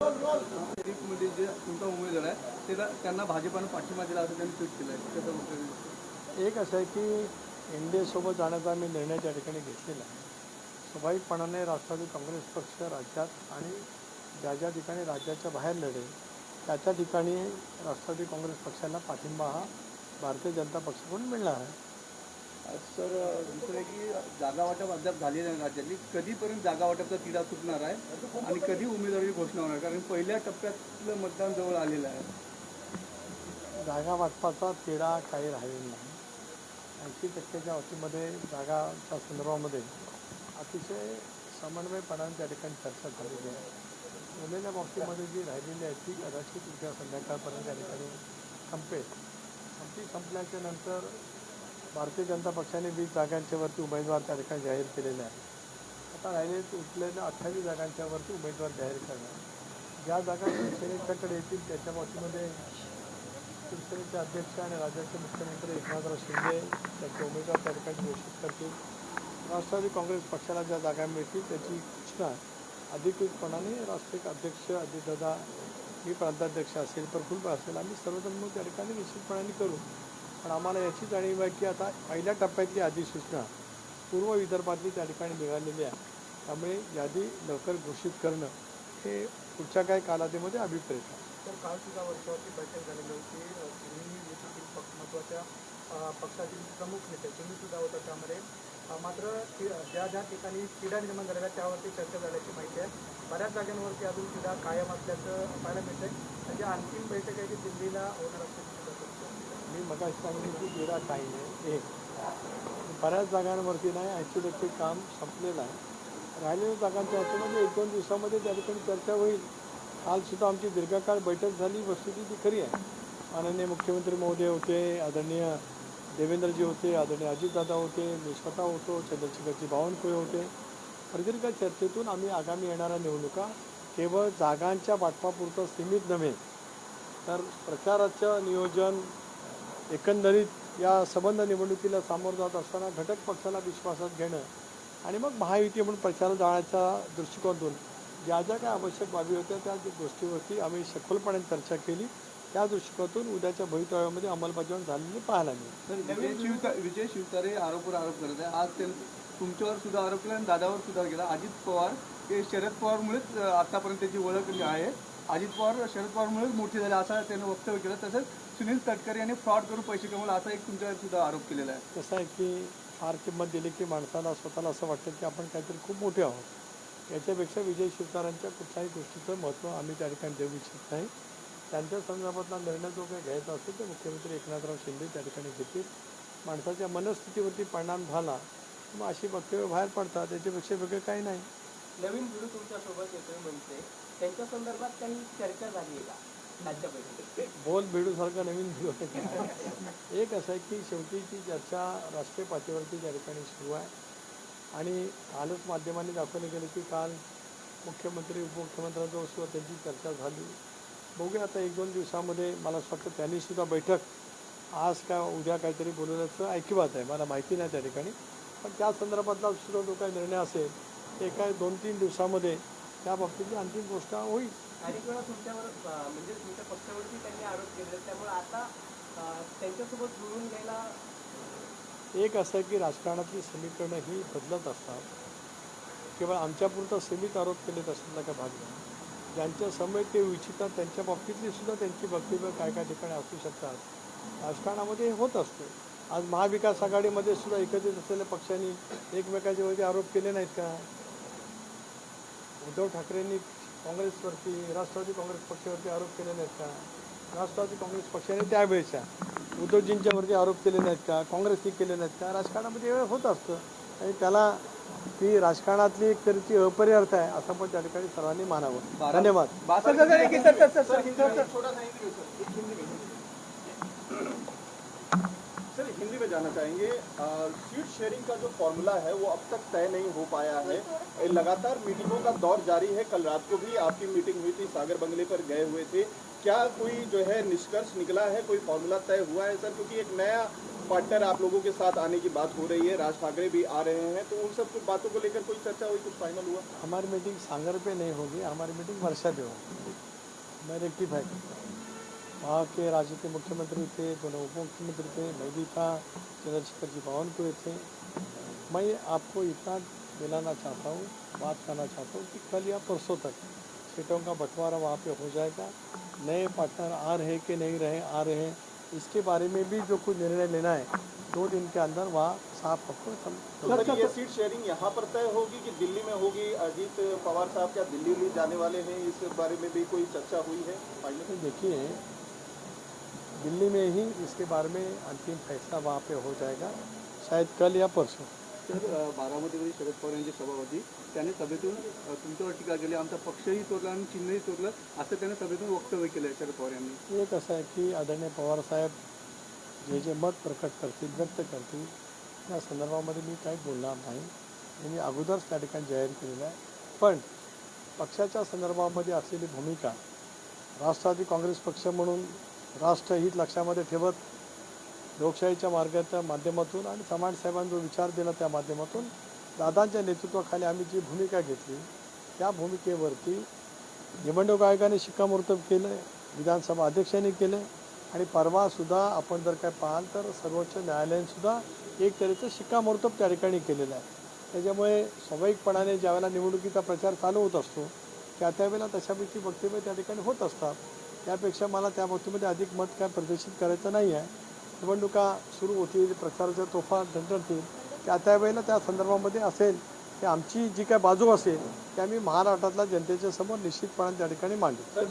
मध्ये जे तुमचा उमेदवार आहे त्याला त्यांना भाजपानं पाठिंबा दिला असं त्यांनी ट्विट केलं आहे. त्याचा एक असं आहे की एन डी एसोबत जाण्याचा मी निर्णय त्या ठिकाणी घेतलेला आहे. स्वाभाविकपणाने राष्ट्रवादी काँग्रेस पक्ष राज्यात आणि ज्या ज्या ठिकाणी राज्याच्या बाहेर लढेल त्या त्या ठिकाणी राष्ट्रवादी काँग्रेस पक्षाला पाठिंबा हा भारतीय जनता पक्षाकडून मिळणार आहे. सर दुसरं आहे की जागा वाटप अद्याप झालेलं नाही राज्यातली. कधीपर्यंत जागा वाटपचा तिढा सुटणार आहे आणि कधी उमेदवारी घोषणा होणार? कारण पहिल्या टप्प्यातलं मतदान जवळ आलेलं आहे. जागा वाटपाचा तिढा काही राहिलेला नाही. ऐंशी टक्क्याच्या अटीमध्ये जागाच्या संदर्भामध्ये अतिशय समन्वयपणाने त्या ठिकाणी चर्चा झालेली आहे. उरलेल्या बाबतीमध्ये जी राहिलेली आहे ती कदाचित उद्या संध्याकाळपर्यंत त्या ठिकाणी संपेल. ती संपल्याच्या नंतर भारतीय जनता पक्षाने वीस जागांच्या वरती उमेदवार त्या ठिकाणी जाहीर केलेले आहे आता राहिले उठलेल्या अठ्ठावीस जागांच्या वरती उमेदवार जाहीर करणार. ज्या जागा शिवसेनेच्याकडे येतील त्याच्या बाबतीमध्ये शिवसेनेचे अध्यक्ष आणि राज्याचे मुख्यमंत्री एकनाथराव शिंदे त्यांचे उमेदवार त्या ठिकाणी घोषित करतील. राष्ट्रवादी काँग्रेस पक्षाला ज्या जागा मिळतील त्याची घोषणा अधिकृतपणाने राष्ट्रीय अध्यक्ष अजितदादा मी प्रांताध्यक्ष असेल प्रफुल्ल असेल आम्ही सर्वजण त्या ठिकाणी निश्चितपणाने करू. पण आम्हाला याची जाणीव आहे की आता पहिल्या टप्प्यातली अधिसूचना पूर्व विदर्भातली त्या ठिकाणी निघालेली आहे. त्यामुळे यादी लवकर घोषित करणं हे पुढच्या काही कालावधीमध्ये अभिप्रेत आहे. तर काल सुद्धा वर्षावरती बैठक झालेली होती. अ, तुम्ही देशातील पक्ष महत्त्वाच्या पक्षातील प्रमुख नेते तुम्ही सुद्धा होता त्यामध्ये. मात्र ज्या ज्या ठिकाणी क्रीडा निर्माण झालेल्या त्यावरती चर्चा झाल्याची माहिती आहे. बऱ्याच जागांवरती अजून क्रीडा कायम असल्याचं पाहायला मिळतंय. म्हणजे अंतिम बैठक आहे ती दिल्लीला होणार असते. मी मगाशी सांगितलं की क्रीडा काही नाही एक. बऱ्याच जागांवरती नाही ऐंशी टक्के काम संपलेलं आहे. राहिलेल्या जागांच्या म्हणजे एक दोन दिवसामध्ये त्या ठिकाणी चर्चा होईल. कालसुद्धा आमची दीर्घकाळ बैठक झाली वस्तुती ती खरी आहे. माननीय मुख्यमंत्री महोदय होते आदरणीय देवेंद्रजी होते आदरणीय अजितदादा होते मी स्वतः होतो चंद्रशेखरजी बावनकुळे होते. प्रदीर्घ चर्चेतून आम्ही आगामी येणाऱ्या निवडणुका केवळ जागांच्या वाटपापुरतं सीमित नव्हे तर प्रचाराचं नियोजन एकंदरीत या संबंध निवडणुकीला सामोरं जात असताना घटक पक्षाला विश्वासात घेणं आणि मग महायुती म्हणून प्रचार जाण्याच्या दृष्टिकोनातून ज्या ज्या काय आवश्यक बाबी होत्या त्या गोष्टीवरती आम्ही सखोलपणे चर्चा केली. त्या दृष्टिकोनातून उद्याच्या भवितव्यामध्ये अंमलबजावणी झालेली पाहायला मिळेल. तर विजय शिवता विजय शिवतारे आरोपवर आरोप करत आहे आज ते तुमच्यावर सुद्धा आरोप केला आणि दादावर सुद्धा केला. अजित पवार हे शरद पवारमुळेच आतापर्यंत त्याची ओळख आहे. अजित पवार शरद पवारमुळेच मोठे झाले असं त्यानं वक्तव्य केलं. तसंच सुनील तटकरे यांनी फ्रॉड करून पैसे कमवले असा एक तुमच्यावर सुद्धा आरोप केलेला आहे. कसं आहे की फार किंमत दिली की माणसाला स्वतःला असं वाटतं की आपण काहीतरी खूप मोठे आहोत. याच्यापेक्षा विजय शिवतारांच्या कुठल्याही गोष्टीचं महत्त्व आम्ही त्या ठिकाणी देऊ इच्छित नाही. त्यांच्या संदर्भातला निर्णय जो काही घ्यायचा असेल ते मुख्यमंत्री एकनाथराव शिंदे त्या ठिकाणी घेतील. माणसाच्या मनस्थितीवरती परिणाम झाला मग अशी वक्तव्य बाहेर पडतात याच्यापेक्षा वेगळं काही नाही. नवीन व्हिडिओ तुमच्यासोबत येतोय म्हणते. त्यांच्या संदर्भात काही चर्चा झाली आहे का? बैठकीत बोल भेडूसारखा नवीन व्हिडिओ एक असं आहे की शेवटीची चर्चा राष्ट्रीय पातळीवरती त्या ठिकाणी सुरू आहे आणि कालच माध्यमांनी दाखवले गेले की काल मुख्यमंत्री उपमुख्यमंत्र्यांजवळ सुद्धा त्यांची चर्चा झाली. बघूया आता एक दोन दिवसामध्ये मला असं वाटतं त्यांनीसुद्धा बैठक आज काय उद्या काहीतरी बोलवल्याचं ऐकिवात आहे. मला माहिती नाही त्या ठिकाणी. पण त्या संदर्भातला सुद्धा जो काही निर्णय असेल एका दोन तीन दिवसामध्ये त्या बाबतीतली अंतिम गोष्ट होईल. अनेक वेळा तुमच्यावर म्हणजे तुमच्या पक्षावरती त्यांनी आरोप केले त्यामुळे आता त्यांच्यासोबत जुळून घ्यायला एक असं आहे की राजकारणातली समीकरणं ही बदलत असतात. केवळ आमच्यापुरता सीमित आरोप केलेत असण्याचा का भाग नाही. ज्यांच्या समय ते इच्छितात त्यांच्या बाबतीतली सुद्धा त्यांची वक्तव्य काय काय ठिकाणी असू शकतात. राजकारणामध्ये होत असते. आज महाविकास आघाडीमध्ये सुद्धा एकत्रित असलेल्या पक्षांनी एकमेकाच्या वरती आरोप केले नाहीत का? उद्धव ठाकरेंनी काँग्रेसवरती राष्ट्रवादी काँग्रेस पक्षावरती आरोप केले नाहीत का राष्ट्रवादी काँग्रेस पक्षाने त्यावेळेच्या उद्धवजींच्यावरती आरोप केले नाहीत का काँग्रेसने केले नाहीत का राजकारणामध्ये हे होत असतं आणि त्याला ती राजकारणातली एक तरी ती अपरिअर्थ आहे असं पण त्या ठिकाणी सर्वांनी मानावं धन्यवाद हिंदी में जानना चाहेंगे। सीट शेयरिंग का जो फॉर्मूला है, वो अब तक तय नहीं हो पाया है। लगातार मीटिंगों का दौर जारी है। कल रात को भी आपकी मीटिंग हुई थी, सागर बंगले पर गए हुए थे। क्या कोई जो है निष्कर्ष निकला है? कोई फॉर्मूला तय हुआ है सर? क्योंकि एक नया पार्टनर आप लोगों के साथ आने की बात हो रही है। राज ठाकरे भी आ रहे हैं। तो उन सब कुछ बातों को लेकर कोई चर्चा हुई, कुछ फाइनल हुआ? हमारी मीटिंग सागर पे नहीं होगी। हमारी मीटिंग वर्षा पे होगी। मैं रेक्टिफाई करता हूँ वहाँ के राज्य के मुख्यमंत्री थे दोनों उप मुख्यमंत्री थे मैं भी था चंद्रशेखर जी बावनकुरे थे। मैं आपको इतना दिलाना चाहता हूँ बात करना चाहता हूँ कि कल या परसों तक सीटों का बंटवारा वहाँ पे हो जाएगा। नए पार्टनर आ रहे कि नहीं रहे आ रहे हैं। इसके बारे में भी जो कुछ निर्णय लेना है दो दिन के अंदर वहाँ साफ़ आपको तो ये सीट शेयरिंग यहाँ पर तय होगी कि दिल्ली में होगी? अजीत पवार साहब क्या दिल्ली लिए जाने वाले हैं? इस बारे में भी कोई चर्चा हुई है? देखिए दिल्ली में ही इसके बारे में अंतिम फैसला वहाँ पे हो जाएगा। शायद कल या परसों। तर बारामतीमध्ये शरद पवार यांचे सभापती त्याने सभेतून तुमच्यावर टीका केली आमचा पक्षही चोरला आणि चिन्हही चोरलं असं त्याने सभेतून वक्तव्य केलं आहे शरद पवार यांनी. एक असं आहे की आदरणीय पवार साहेब जे जे मत प्रकट करतील व्यक्त करतील त्या संदर्भामध्ये मी काही बोलणार नाही. मी अगोदरच त्या ठिकाणी जाहीर केलेलं आहे. पण पक्षाच्या संदर्भामध्ये असलेली भूमिका राष्ट्रवादी काँग्रेस पक्ष म्हणून राष्ट्रहित लक्षामध्ये ठेवत लोकशाहीच्या मार्गाच्या माध्यमातून आणि समाजसाहेबांनी जो विचार दिला त्या माध्यमातून दादांच्या नेतृत्वाखाली आम्ही जी भूमिका घेतली त्या भूमिकेवरती निवडणूक आयोगाने शिक्कामोर्तब केलं विधानसभा अध्यक्षांनी केलं आणि परवासुद्धा आपण जर काय पाहाल तर सर्वोच्च न्यायालयानेसुद्धा एक तऱ्हेचं शिक्कामोर्तब त्या ठिकाणी केलेलं आहे. त्याच्यामुळे स्वाभाविकपणाने ज्यावेळेला निवडणुकीचा प्रचार चालू होत असतो त्या त्यावेळेला तशापैकी वक्तव्य त्या ठिकाणी होत असतात. त्यापेक्षा मला त्या बाबतीमध्ये अधिक मत काय प्रदर्शित करायचं नाही आहे. निवडणुका सुरू होतील प्रचाराच्या तोफा दंडतील त्या त्यावेळेला त्या संदर्भामध्ये असेल की आमची जी काय बाजू असेल ती आम्ही महाराष्ट्रातल्या जनतेच्या समोर निश्चितपणे त्या ठिकाणी मांडू